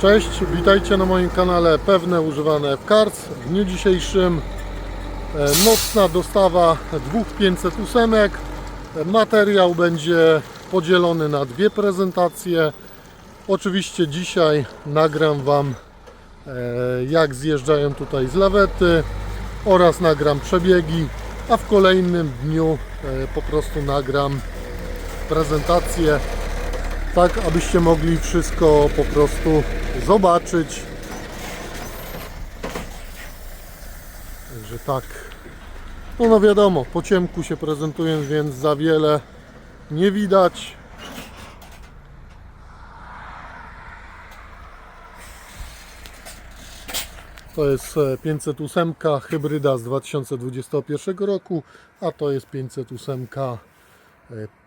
Cześć, witajcie na moim kanale Pewne Używane w Cars. W dniu dzisiejszym e, nocna dostawa dwóch 508. E, Materiał będzie podzielony na dwie prezentacje. Oczywiście dzisiaj nagram Wam e, jak zjeżdżają tutaj z lawety oraz nagram przebiegi, a w kolejnym dniu e, po prostu nagram prezentację tak abyście mogli wszystko po prostu zobaczyć. Także tak. No, no wiadomo, po ciemku się prezentuję, więc za wiele nie widać. To jest e, 508 hybryda z 2021 roku, a to jest 508 e,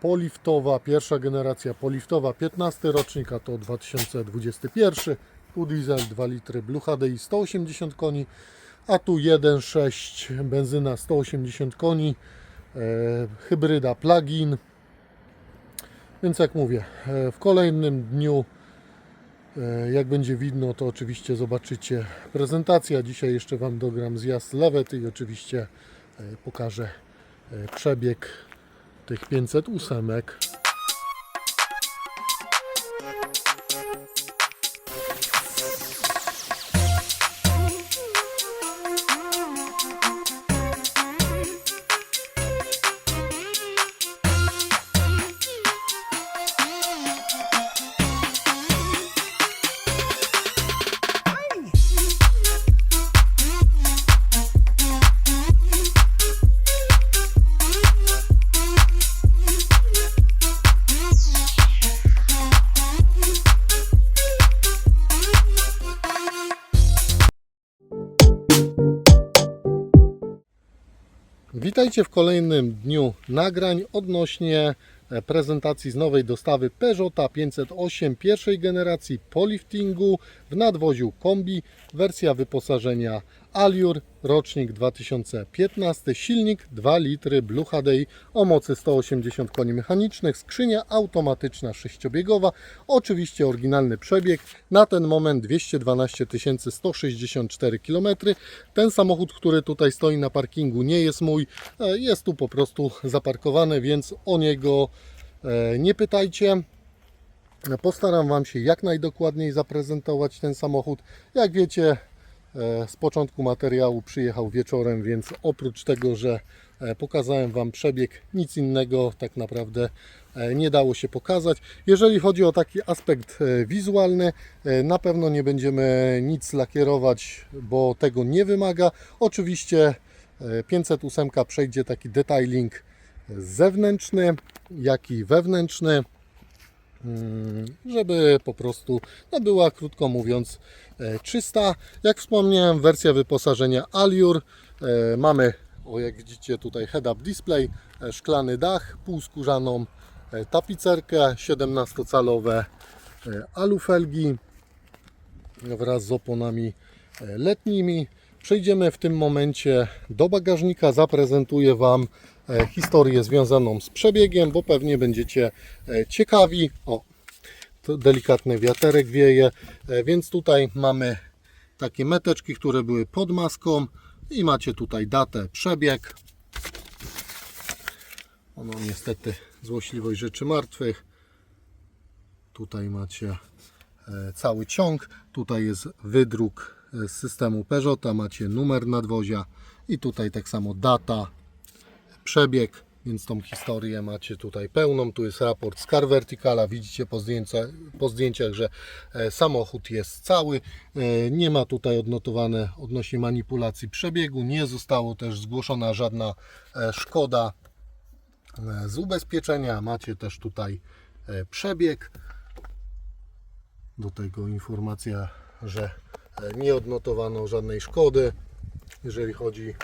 poliftowa, pierwsza generacja poliftowa, 15 rocznik, a to 2021. Tu diesel 2 litry Blue HDI 180 koni, a tu 1.6 benzyna 180 koni, e, hybryda plug-in. Więc jak mówię, e, w kolejnym dniu E, Jak będzie widno, to oczywiście zobaczycie prezentację. Dzisiaj jeszcze Wam dogram zjazd lawety i oczywiście e, pokażę przebieg tych 508. Witajcie w kolejnym dniu nagrań odnośnie e, prezentacji z nowej dostawy Peugeota 508 pierwszej generacji poliftingu w nadwoziu kombi, wersja wyposażenia Allure, rocznik 2015, silnik 2 litry Blue HDI o mocy 180 koni mechanicznych, skrzynia automatyczna sześciobiegowa, oczywiście oryginalny przebieg, na ten moment 212 164 km. Ten samochód, który tutaj stoi na parkingu nie jest mój, e, jest tu po prostu zaparkowany, więc o niego e, nie pytajcie. Postaram Wam się jak najdokładniej zaprezentować ten samochód. Jak wiecie, z początku materiału przyjechał wieczorem, więc oprócz tego, że e, pokazałem Wam przebieg, nic innego tak naprawdę e, nie dało się pokazać. Jeżeli chodzi o taki aspekt e, wizualny, e, na pewno nie będziemy nic lakierować, bo tego nie wymaga. Oczywiście e, 508 przejdzie taki detailing zewnętrzny, jak i wewnętrzny żeby po prostu no była krótko mówiąc e, czysta. Jak wspomniałem, wersja wyposażenia Allure. E, Mamy, o jak widzicie tutaj head-up display, e, szklany dach, półskórzaną tapicerkę, 17-calowe e, alufelgi wraz z oponami letnimi. Przejdziemy w tym momencie do bagażnika. Zaprezentuję Wam historię związaną z przebiegiem, bo pewnie będziecie e, ciekawi. O, delikatny wiaterek wieje, e, więc tutaj mamy takie meteczki, które były pod maską i macie tutaj datę, przebieg. Ono niestety złośliwość rzeczy martwych. Tutaj macie e, cały ciąg. Tutaj jest wydruk e, z systemu Peugeota. Macie numer nadwozia i tutaj tak samo data, przebieg, więc tą historię macie tutaj pełną. Tu jest raport z Car Verticala. Widzicie po, zdjęcia, po zdjęciach, że e, samochód jest cały. E, Nie ma tutaj odnotowane odnośnie manipulacji przebiegu. Nie zostało też zgłoszona żadna e, szkoda z ubezpieczenia. Macie też tutaj przebieg. Do tego informacja, że nie odnotowano żadnej szkody, jeżeli chodzi,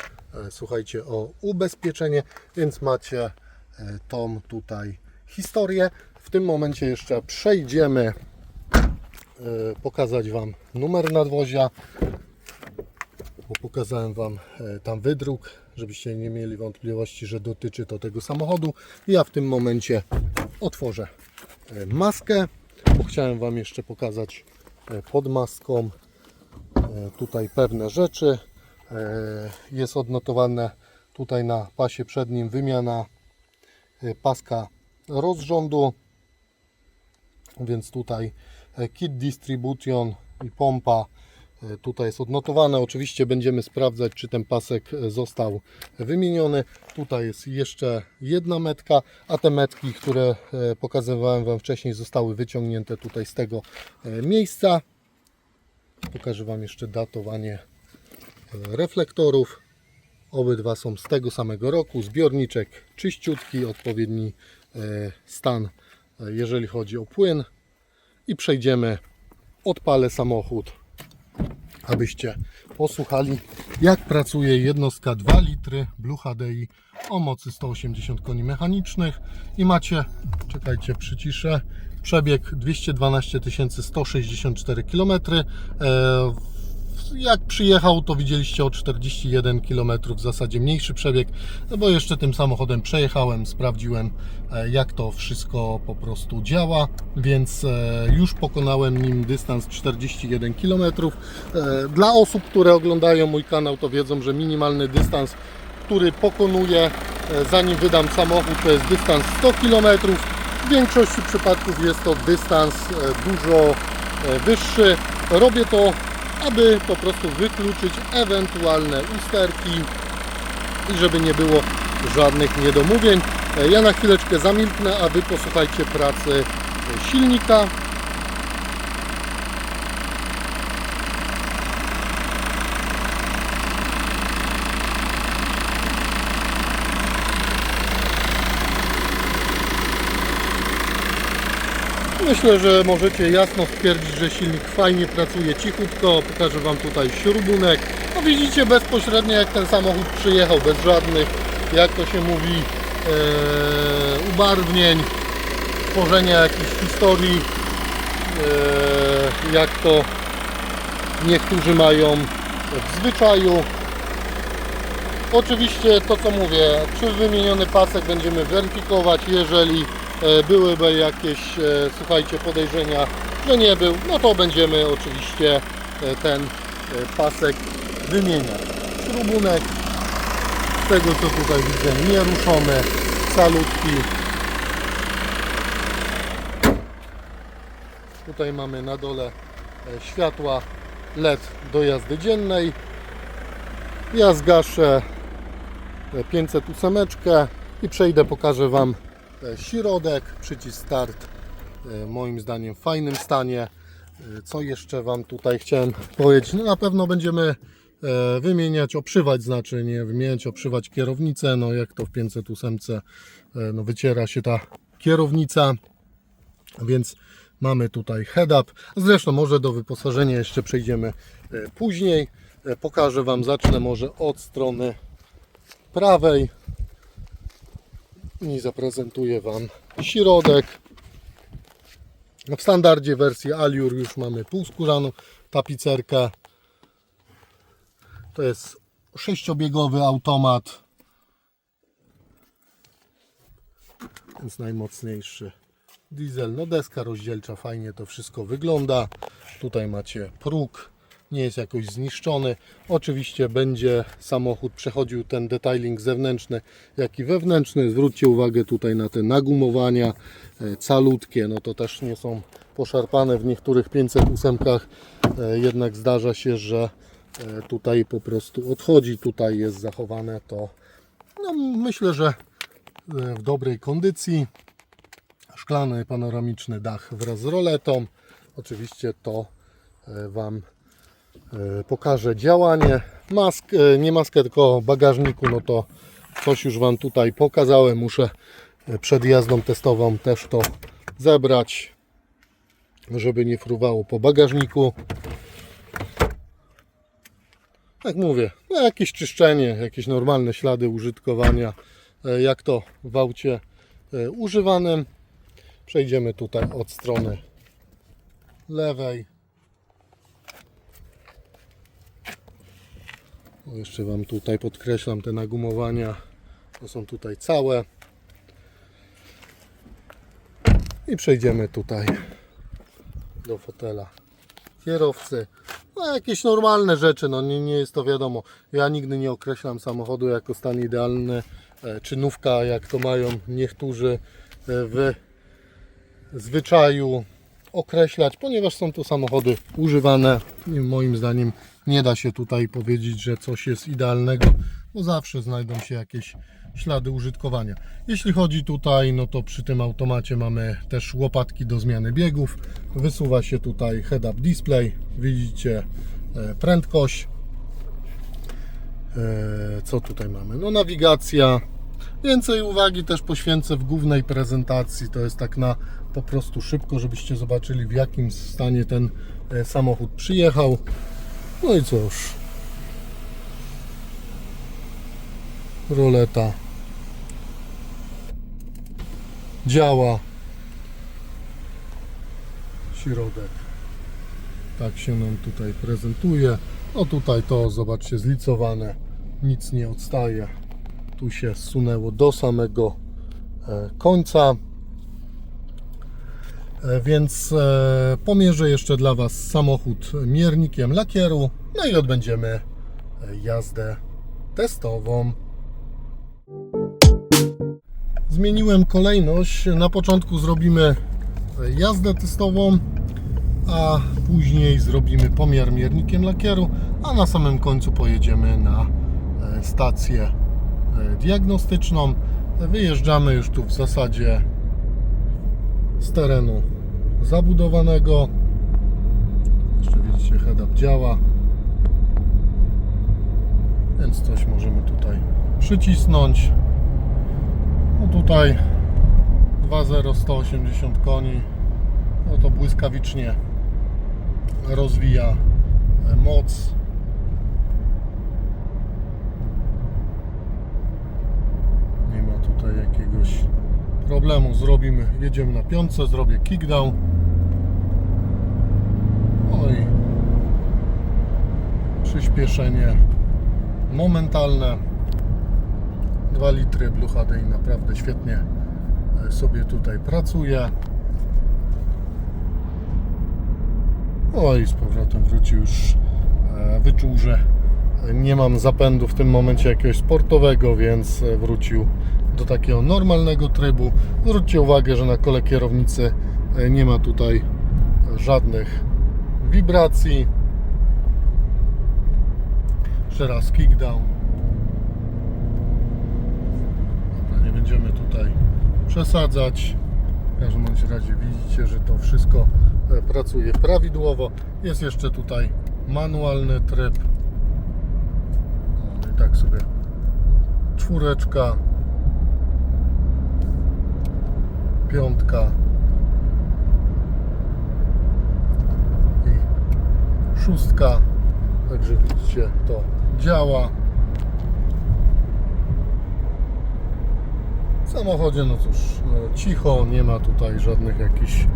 słuchajcie, o ubezpieczenie, więc macie e, tą tutaj historię. W tym momencie jeszcze przejdziemy e, pokazać Wam numer nadwozia, bo pokazałem Wam e, tam wydruk, żebyście nie mieli wątpliwości, że dotyczy to tego samochodu. Ja w tym momencie otworzę e, maskę, bo chciałem Wam jeszcze pokazać e, pod maską. E, Tutaj pewne rzeczy. E, Jest odnotowane tutaj na pasie przednim wymiana e, paska rozrządu. Więc tutaj e, kit distribution i pompa tutaj jest odnotowane. Oczywiście będziemy sprawdzać, czy ten pasek został wymieniony. Tutaj jest jeszcze jedna metka, a te metki, które pokazywałem Wam wcześniej, zostały wyciągnięte tutaj z tego miejsca. Pokażę Wam jeszcze datowanie reflektorów. Obydwa są z tego samego roku. Zbiorniczek czyściutki, odpowiedni e, stan, e, jeżeli chodzi o płyn. I przejdziemy, odpalę samochód, abyście posłuchali, jak pracuje jednostka 2 litry Blue HDI o mocy 180 koni mechanicznych. I macie, czekajcie, przyciszę, przebieg 212 164 km. Jak przyjechał, to widzieliście o 41 km w zasadzie mniejszy przebieg, no bo jeszcze tym samochodem przejechałem, sprawdziłem e, jak to wszystko po prostu działa, więc e, już pokonałem nim dystans 41 km. E, Dla osób, które oglądają mój kanał, to wiedzą, że minimalny dystans, który pokonuję zanim wydam samochód, to jest dystans 100 km. W większości przypadków jest to dystans dużo wyższy. Robię to aby po prostu wykluczyć ewentualne usterki i żeby nie było żadnych niedomówień. E, Ja na chwileczkę zamilknę, a Wy posłuchajcie pracy silnika. Myślę, że możecie jasno stwierdzić, że silnik fajnie pracuje cichutko. Pokażę Wam tutaj śrubunek. No widzicie bezpośrednio jak ten samochód przyjechał, bez żadnych, jak to się mówi, e, ubarwnień, tworzenia jakichś historii, e, jak to niektórzy mają w zwyczaju. Oczywiście to co mówię, czy wymieniony pasek będziemy weryfikować, jeżeli byłyby jakieś, e, słuchajcie, podejrzenia, że nie był, no to będziemy oczywiście e, ten e, pasek wymieniać. Śrubunek, z tego co tutaj widzę, nieruszony, salutki. Tutaj mamy na dole e, światła LED do jazdy dziennej. Ja zgaszę e, 508 i przejdę, pokażę Wam e, środek, przycisk start e, moim zdaniem w fajnym stanie. E, Co jeszcze Wam tutaj chciałem powiedzieć? No na pewno będziemy e, wymieniać, oprzywać znaczy, nie wymieniać, oprzywać kierownicę, no jak to w 508 e, no wyciera się ta kierownica, więc mamy tutaj head-up. Zresztą może do wyposażenia jeszcze przejdziemy e, później. E, Pokażę Wam, zacznę może od strony prawej i zaprezentuję Wam środek. W standardzie wersji Allure już mamy półskóraną tapicerkę. To jest sześciobiegowy automat, więc najmocniejszy diesel. No deska rozdzielcza, fajnie to wszystko wygląda. Tutaj macie próg, nie jest jakoś zniszczony. Oczywiście będzie samochód przechodził ten detailing zewnętrzny, jak i wewnętrzny. Zwróćcie uwagę tutaj na te nagumowania e, calutkie, no to też nie są poszarpane w niektórych 508 e, jednak zdarza się, że e, tutaj po prostu odchodzi, tutaj jest zachowane to no, myślę, że w dobrej kondycji szklany panoramiczny dach wraz z roletą. Oczywiście to Wam pokażę działanie. Mask, e, nie maskę, tylko bagażniku, no to coś już Wam tutaj pokazałem. Muszę e, przed jazdą testową też to zebrać, żeby nie fruwało po bagażniku. Jak mówię, no jakieś czyszczenie, jakieś normalne ślady użytkowania, e, jak to w aucie e, używanym. Przejdziemy tutaj od strony lewej. Jeszcze Wam tutaj podkreślam te nagumowania. To są tutaj całe. I przejdziemy tutaj do fotela kierowcy. No jakieś normalne rzeczy, no nie, nie jest to wiadomo. Ja nigdy nie określam samochodu jako stan idealny, e, czy nówka, jak to mają niektórzy e, w zwyczaju określać, ponieważ są to samochody używane moim zdaniem nie da się tutaj powiedzieć, że coś jest idealnego, bo zawsze znajdą się jakieś ślady użytkowania. Jeśli chodzi tutaj, no to przy tym automacie mamy też łopatki do zmiany biegów. Wysuwa się tutaj head-up display, widzicie e, prędkość. E, Co tutaj mamy? No nawigacja. Więcej uwagi też poświęcę w głównej prezentacji. To jest tak na po prostu szybko, żebyście zobaczyli w jakim stanie ten e, samochód przyjechał. No i cóż. Roleta działa. Środek. Tak się nam tutaj prezentuje. No tutaj to zobaczcie zlicowane. Nic nie odstaje. Tu się zsunęło do samego e, końca. E, Więc e, pomierzę jeszcze dla Was samochód miernikiem lakieru. No i odbędziemy e, jazdę testową. Zmieniłem kolejność. Na początku zrobimy jazdę testową, a później zrobimy pomiar miernikiem lakieru, a na samym końcu pojedziemy na stację diagnostyczną. Wyjeżdżamy już tu w zasadzie z terenu zabudowanego. Jeszcze widzicie, head-up działa. Więc coś możemy tutaj przycisnąć. No tutaj 2.0 180 koni. No to błyskawicznie rozwija e, moc. Nie ma tutaj jakiegoś problemu. Zrobimy, jedziemy na piątce, zrobię kickdown. No i przyspieszenie momentalne. 2 litry Blue HDI naprawdę świetnie e, sobie tutaj pracuje. O i z powrotem wrócił już. e, Wyczuł, że nie mam zapędu w tym momencie jakiegoś sportowego, więc e, wrócił do takiego normalnego trybu. Zwróćcie uwagę, że na kole kierownicy e, nie ma tutaj żadnych wibracji. Jeszcze raz kickdown. Nie będziemy tutaj przesadzać. W każdym razie widzicie, że to wszystko e, pracuje prawidłowo. Jest jeszcze tutaj manualny tryb. O, I tak sobie czwóreczka, piątka i szóstka. Także widzicie, to działa. W samochodzie, no cóż, no, cicho, nie ma tutaj żadnych jakichś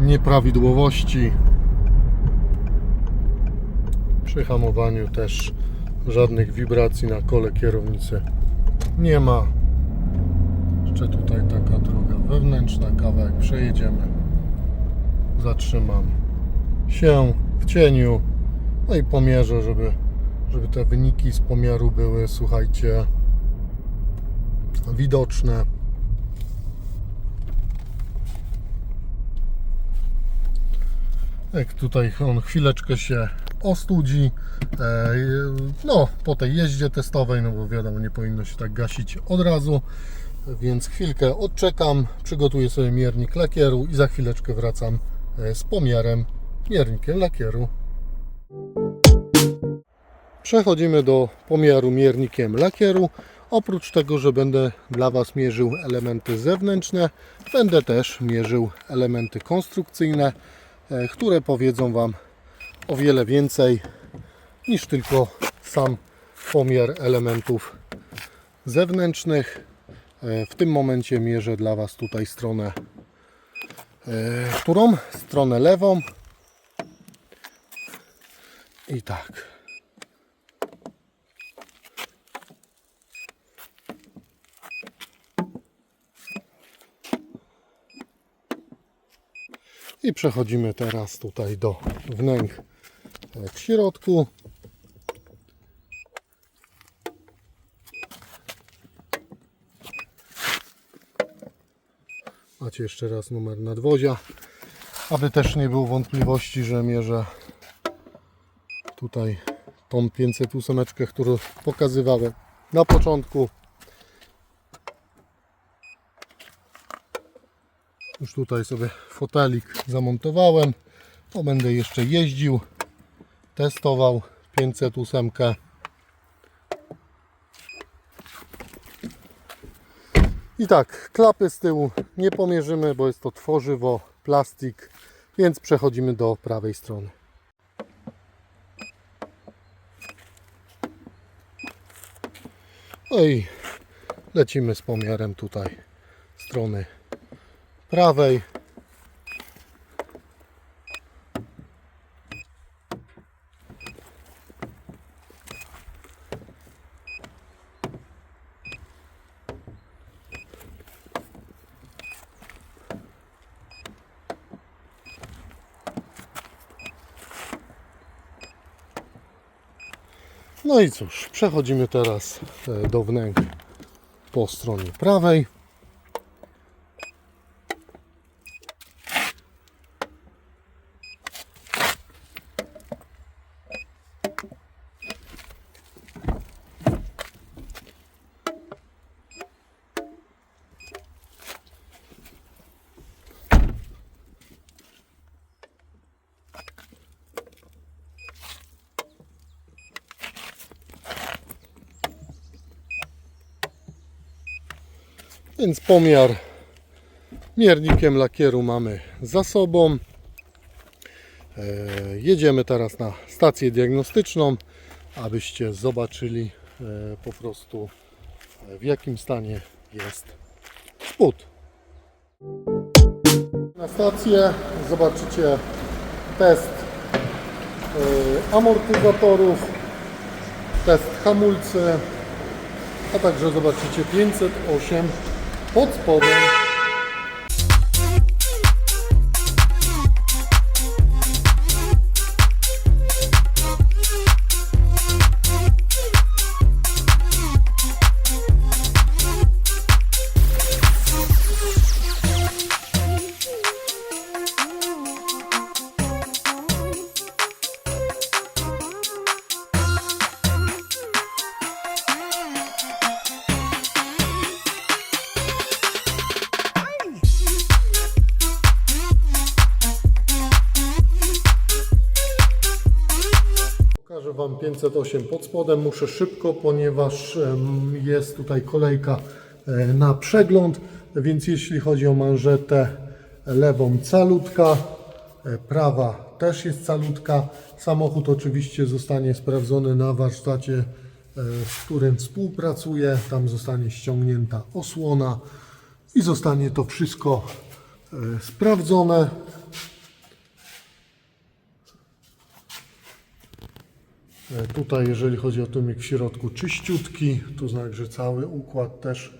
nieprawidłowości. Przy hamowaniu też żadnych wibracji na kole kierownicy nie ma. Jeszcze tutaj taka droga wewnętrzna, kawałek przejedziemy. Zatrzymam się w cieniu. No i pomierzę, żeby, żeby te wyniki z pomiaru były, słuchajcie, widoczne. Jak tutaj on chwileczkę się ostudzi. E, No, po tej jeździe testowej, no bo wiadomo, nie powinno się tak gasić od razu. Więc chwilkę odczekam, przygotuję sobie miernik lakieru i za chwileczkę wracam e, z pomiarem miernikiem lakieru. Przechodzimy do pomiaru miernikiem lakieru. Oprócz tego, że będę dla Was mierzył elementy zewnętrzne, będę też mierzył elementy konstrukcyjne, e, które powiedzą Wam o wiele więcej niż tylko sam pomiar elementów zewnętrznych. E, W tym momencie mierzę dla Was tutaj stronę, e, którą? Stronę lewą. I tak. I przechodzimy teraz tutaj do wnęk e, w środku. Macie jeszcze raz numer nadwozia, aby też nie było wątpliwości, że mierzę tutaj tą 508, którą pokazywałem na początku. Już tutaj sobie fotelik zamontowałem. To będę jeszcze jeździł, testował 508. I tak, klapy z tyłu nie pomierzymy, bo jest to tworzywo, plastik, więc przechodzimy do prawej strony. No i lecimy z pomiarem tutaj strony prawej. No i cóż, przechodzimy teraz e, do wnęk po stronie prawej. Więc pomiar miernikiem lakieru mamy za sobą. E, Jedziemy teraz na stację diagnostyczną, abyście zobaczyli e, po prostu e, w jakim stanie jest spód. Na stację zobaczycie test amortyzatorów, test hamulcy, a także zobaczycie 508 pod spodem. 508 pod spodem. Muszę szybko, ponieważ jest tutaj kolejka e, na przegląd, więc jeśli chodzi o manżetę lewą calutka, e, prawa też jest calutka. Samochód oczywiście zostanie sprawdzony na warsztacie, e, z którym współpracuję. Tam zostanie ściągnięta osłona i zostanie to wszystko e, sprawdzone. Tutaj, jeżeli chodzi o tłumik w środku, czyściutki, to znaczy, że cały układ też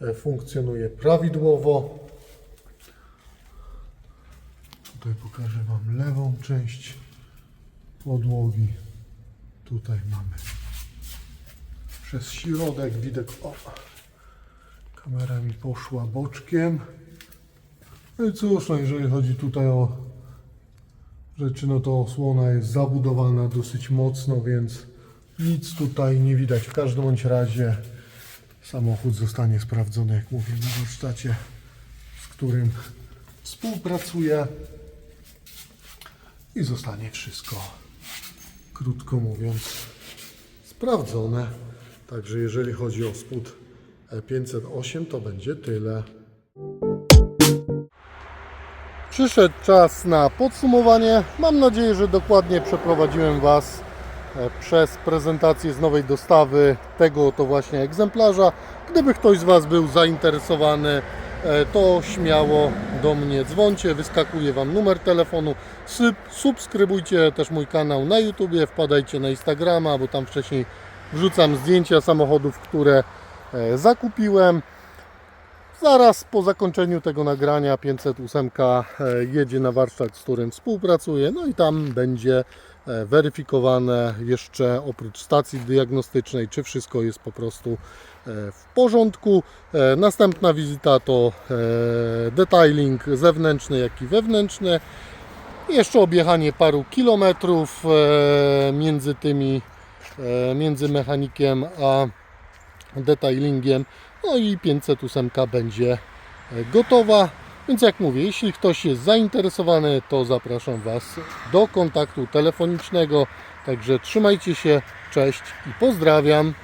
e, funkcjonuje prawidłowo. Tutaj pokażę Wam lewą część podłogi. Tutaj mamy przez środek widok. O, kamera mi poszła boczkiem. No i cóż, no jeżeli chodzi tutaj o rzeczy, no to osłona jest zabudowana dosyć mocno, więc nic tutaj nie widać. W każdym bądź razie samochód zostanie sprawdzony, jak mówię, na warsztacie, z którym współpracuję i zostanie wszystko, krótko mówiąc, sprawdzone. Także jeżeli chodzi o spód E508, to będzie tyle. Przyszedł czas na podsumowanie. Mam nadzieję, że dokładnie przeprowadziłem Was e, przez prezentację z nowej dostawy tego to właśnie egzemplarza. Gdyby ktoś z Was był zainteresowany, e, to śmiało do mnie dzwońcie, wyskakuje Wam numer telefonu. Sub- Subskrybujcie też mój kanał na YouTubie, wpadajcie na Instagrama, bo tam wcześniej wrzucam zdjęcia samochodów, które e, zakupiłem. Zaraz po zakończeniu tego nagrania 508 e, jedzie na warsztat, z którym współpracuję, no i tam będzie e, weryfikowane jeszcze oprócz stacji diagnostycznej, czy wszystko jest po prostu e, w porządku. Następna wizyta to detailing zewnętrzny, jak i wewnętrzny. Jeszcze objechanie paru kilometrów między tymi, między mechanikiem a detailingiem. No i 508 będzie e, gotowa. Więc jak mówię, jeśli ktoś jest zainteresowany, to zapraszam Was do kontaktu telefonicznego. Także trzymajcie się, cześć i pozdrawiam.